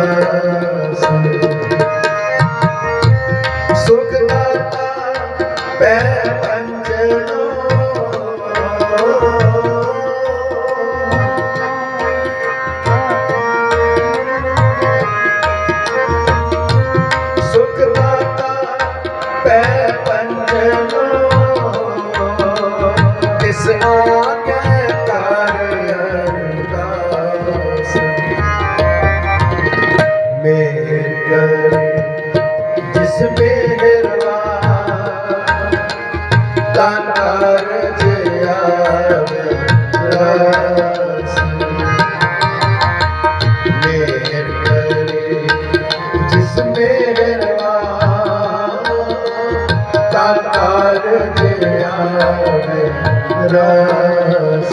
Música रस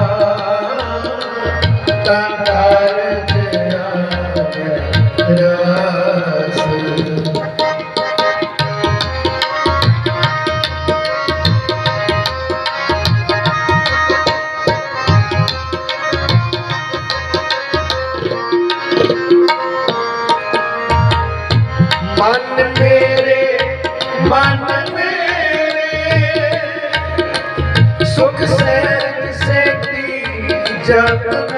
चक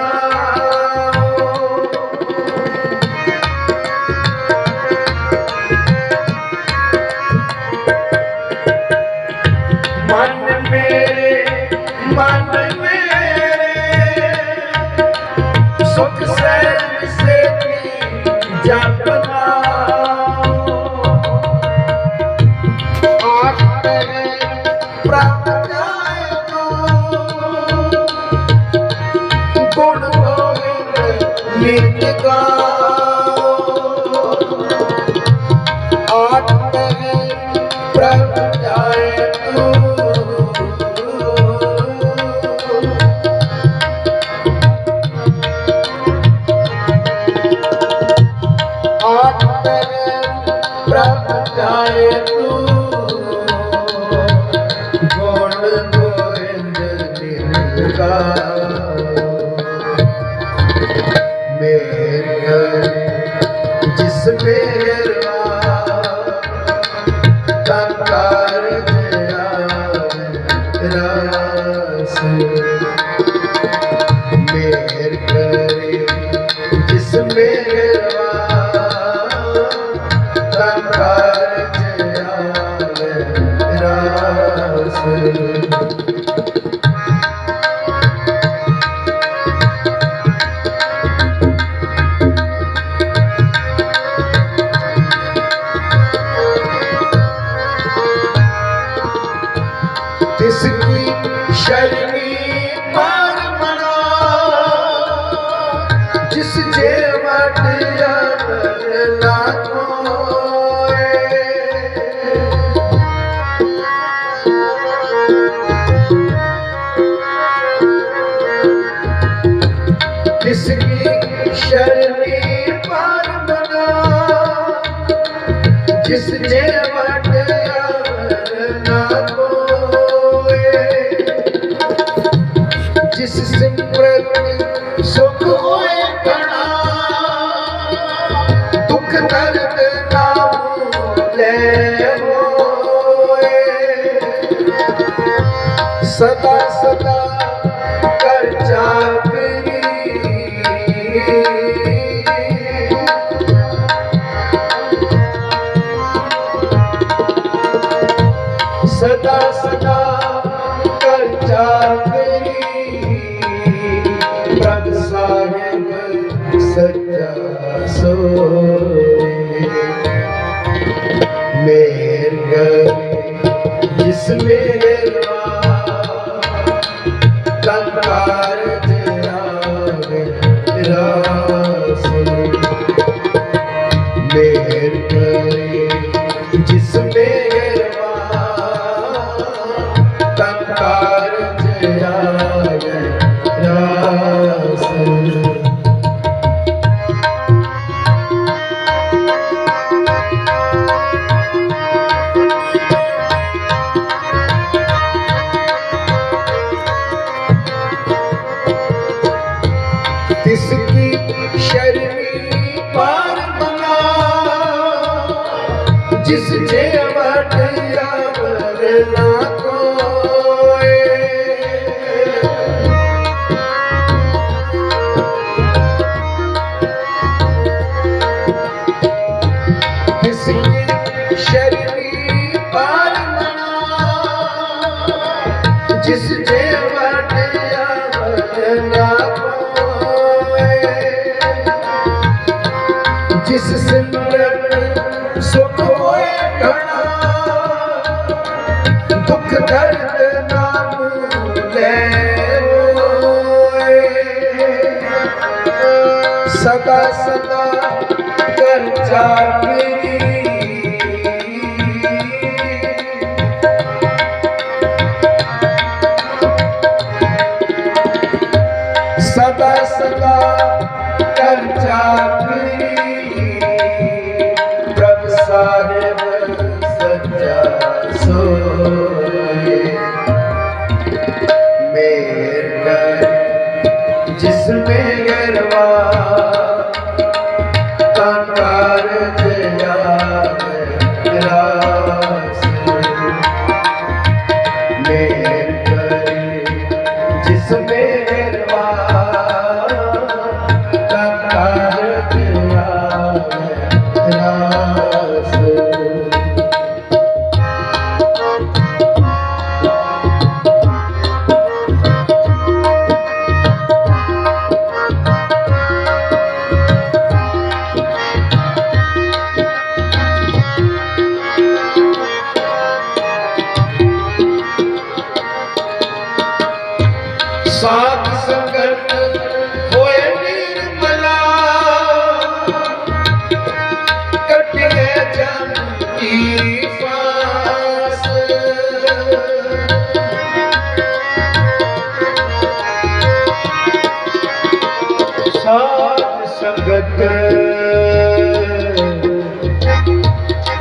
ਪ੍ਰਭ ਜਾਏ ਤੂੰ ਗੁਣ ਗੋਇੰਦ ਨਿਰਗਾ ਮੇਰ ਜਿਸ ਮੇਰਵਾ ਕੰਕਾਰ ਜਿਆ ਰਾਸ ਮੇਰ ਕਰੇ ਜਿਸ ਮੇਰ ਸਦਾ ਸਦਾ ਕਰ ਚਾਕਰੀ ਪ੍ਰਭ ਸਾਹਿਬ ਸੱਚਾ ਸੋਏ। ਮੇਰ ਕਰੇ ਜਿਸ ਮੇਰਵਾ ਕੰਕਾਰ ਜਿਆਵੇ ਰਾਸ। तिसकी शर्मी पार बना जिस जे वट अवर ਸਦਾ ਕਰ ਚਾਕਰੀ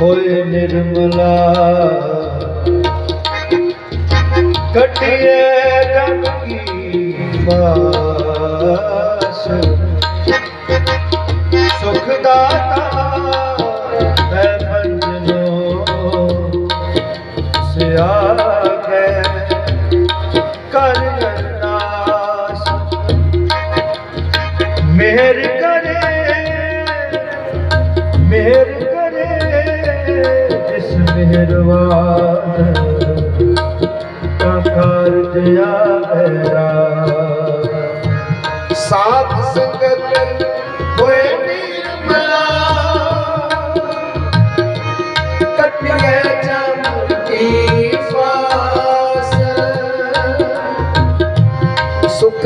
ਹੋਏ ਨਿਰਮਲਾ। ਕਟਿਏ ਜਮ ਕੀ ਬਾਸ। ਸੁਖ ਦਾਤਾ ਹੈ ਬੰਜਨੋ ਸਿਆਗੇ ਕਰ ਮਿਹਰਵਾਨ ਕਾ ਕਾਰਜ ਆਇਆ ਸਾਧ ਸੰਗਤ ਹੋਏ ਨਿਰਮਲਾ। ਕਟਿਏ ਜਮ ਕੀ ਫਾਸ ਸੁਖ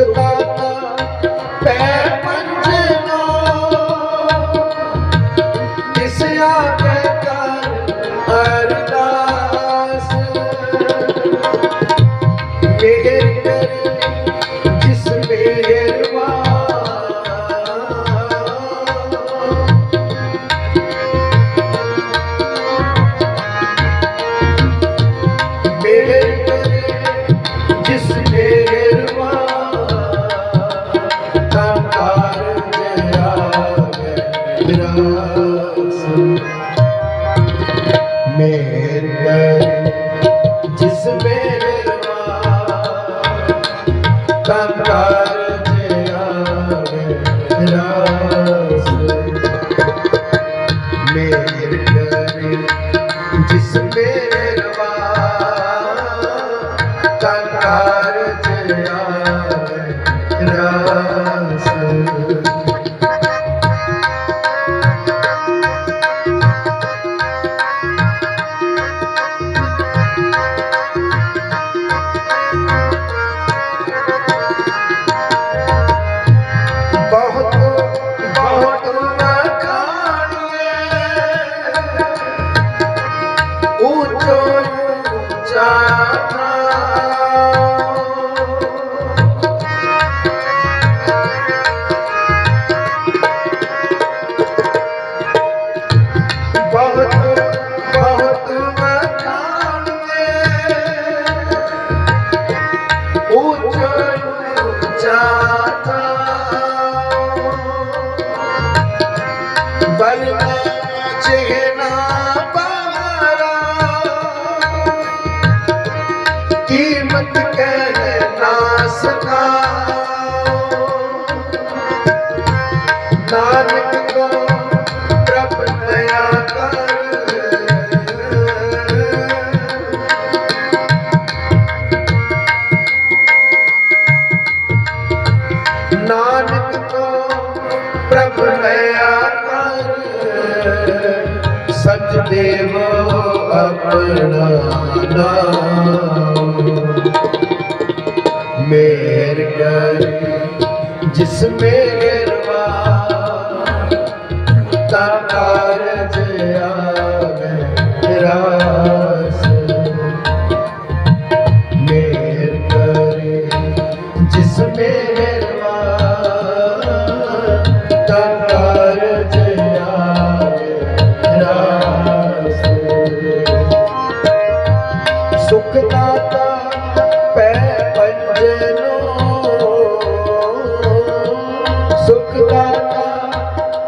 জেগে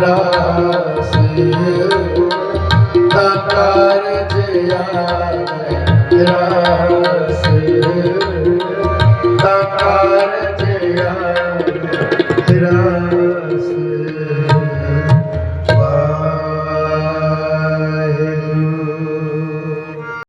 ਰਾਸ